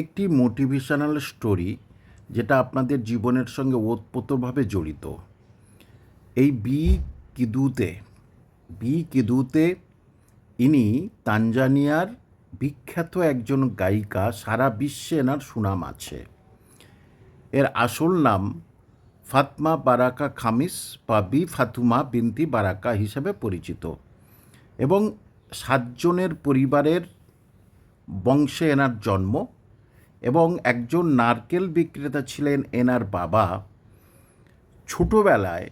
একটি motivational story যেটা আপনাদের জীবনের সঙ্গে ওতপ্রোতভাবে জড়িত। এই বি কিদুতে বি কিদুতে ইনি তানজানিয়ার বিখ্যাত একজন গায়িকা সারা বিশ্বে এনার সুনাম আছে। এর আসল নাম ফাতমা বারাকা খামিস বা বি ফাতুমা বিনতি বারাকা হিসেবে পরিচিত এবং সাতজনের পরিবারের বংশে এনার জন্ম। এবং একজন নারকেল বিক্রেতা ছিলেন এনার বাবা। ছোটোবেলায়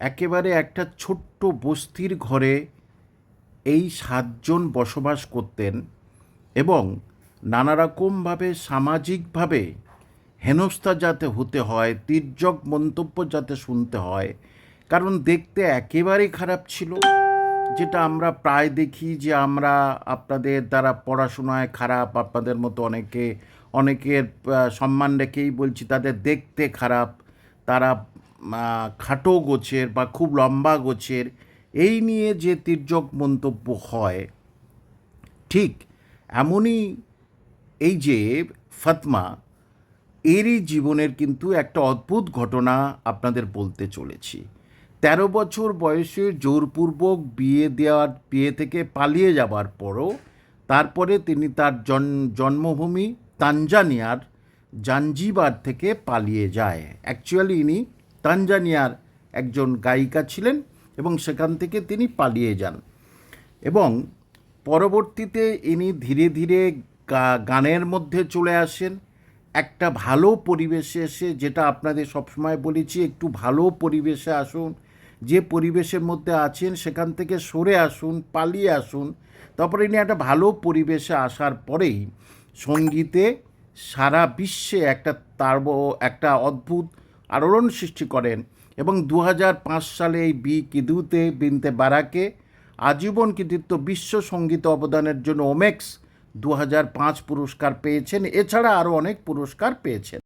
একেবারে একটা ছোট্ট বস্তির ঘরে এই সাতজন বসবাস করতেন এবং নানা রকমভাবে সামাজিকভাবে হেনস্থা যাতে হতে হয়, তির্যক মন্তব্য যাতে শুনতে হয়, কারণ দেখতে একেবারেই খারাপ ছিল। যেটা আমরা প্রায় দেখি যে আমরা আপনাদের দ্বারা পড়াশোনায় খারাপ, আপনাদের মতো অনেকে, অনেকের সম্মান রেখেই বলছি তাদের দেখতে খারাপ, তারা খাটো গোছের বা খুব লম্বা গোছের, এই নিয়ে যে তির্যক মন্তব্য হয়, ঠিক এমনই এই যে ফাতমা, এরই জীবনের কিন্তু একটা অদ্ভুত ঘটনা আপনাদের বলতে চলেছি। তেরো বছর বয়সে জোরপূর্বক বিয়ে দেওয়ার, বিয়ে থেকে পালিয়ে যাবার পরও তারপরে তিনি তার জন, জন্মভূমি তানজানিয়ার জাঞ্জিবার থেকে পালিয়ে যায়। অ্যাকচুয়ালি ইনি তানজানিয়ার একজন গায়িকা ছিলেন এবং সেখান থেকে তিনি পালিয়ে যান। এবং পরবর্তীতে ইনি ধীরে ধীরে গানের মধ্যে চলে আসেন। একটা ভালো পরিবেশে এসে, যেটা আপনাদের সবসময় বলেছি, একটু ভালো পরিবেশে আসুন যে পরিবেশের মধ্যে আছেন সেখান থেকে সরে আসুন, পালিয়ে আসুন। তারপরে ইনি একটা ভালো পরিবেশে আসার পরেই সঙ্গীতে সারা বিশ্বে একটা তার একটা অদ্ভুত আলোড়ন সৃষ্টি করেন এবং দু হাজার পাঁচ সালে এই বি কিদুতে, বিনতে বারাকে আজীবন কৃতিত্ব বিশ্ব সংগীত অবদানের জন্য ওমেক্স দু হাজার পাঁচ পুরস্কার পেয়েছেন। এছাড়া আরও অনেক পুরস্কার পেয়েছেন।